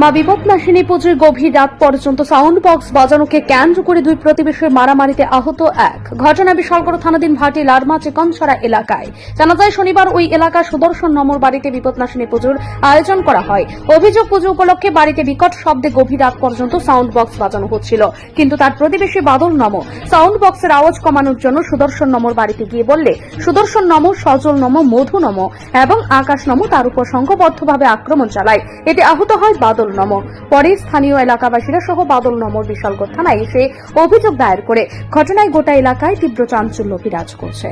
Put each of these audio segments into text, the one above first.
মা বিপদনাশিনী পুজোর গভীর রাত পর্যন্ত সাউন্ড বক্স বাজানোকে কেন্দ্র করে দুই প্রতিবেশীর মারামারিতে আহত এক। ঘটনা বিশালগড় থানাধীন ভাটি লারমা চিকনছড়া এলাকায়। জানা যায়, শনিবার ওই এলাকা সুদর্শন নমর বাড়িতে বিপদনাশিনী পুজোর আয়োজন করা হয়। অভিযোগ পুজো উপলক্ষে বাড়িতে বিকট শব্দে গভীর রাত পর্যন্ত সাউন্ড বক্স বাজানো হচ্ছিল। কিন্তু তার প্রতিবেশী বাদল নম সাউন্ড বক্সের আওয়াজ কমানোর জন্য সুদর্শন নমর বাড়িতে গিয়ে বললে, সুদর্শন নম, সজল নম, মধু নম এবং আকাশ নম তার উপর সংঘবদ্ধভাবে আক্রমণ চালায়। এতে আহত হয় বাদল নম। পরে স্থানীয় এলাকাবাসীরা সহ বাদল নমর বিশালগড় থানায় এসে অভিযোগ দায়ের করে ঘটনায় গোটা এলাকায় তীব্র চাঞ্চল্য বিরাজ করছে।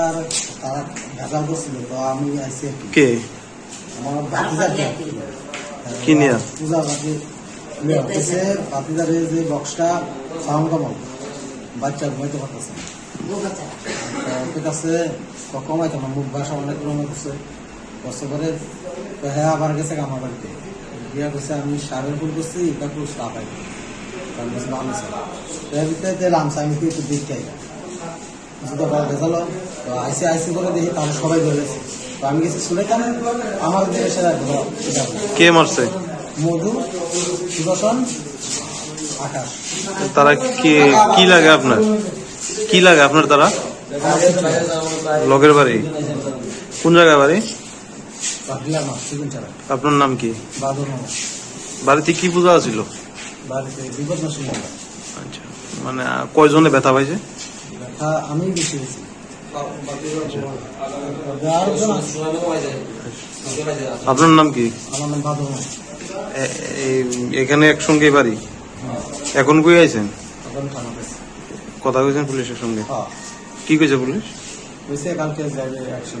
আর তারা ভেজাল করছিল তো আমি আইসি আর কি। কে? কি নিয়া? পূজা বাতি নিয়ে হতেছে যে বক্সটা সাউন্ড কমাল বাচ্চা ঘুমাইতে পারতেছে না। তো ওদের কাছে কমাইতো না মুখ ভাষা অনেক রকম করছে। কষ্ট করে তো হ্যাঁ আবার গেছে আমার বাড়িতে। বিয়া করছে আমি সারের ফুল করছি এটা পুরো সাপ আই আমি বলছি ভালো তো এর ভিতরে দিলাম আমি কি একটু দেখতে কিছুটা পর ভেজালো তো আইসি আইসি করে দেখি তাহলে সবাই ধরে গেছে তো আমি গেছি শুনে কেন? আমার দিকে সেটা কে মারছে? মধু সুদর্শন আকাশ। তারা কি কি লাগে আপনার? কি লাগে আপনার তারা? লগের বাড়ি? কোন জায়গায় বাড়ি? আপনার নাম কি? বাড়িতে কি পূজা ছিল বাড়িতে বিপদ নষ্ট হয়ে আচ্ছা মানে কয়জনে ব্যথা পাইছে? আমি বেশি একজন আছে। আপনার নাম কি? এখানে একসঙ্গে বাড়ি? এখন কই আইছেন? কথা কইছেন পুলিশের সঙ্গে? হ্যাঁ। কি কইছে পুলিশ? কালকে যাবে অ্যাকশন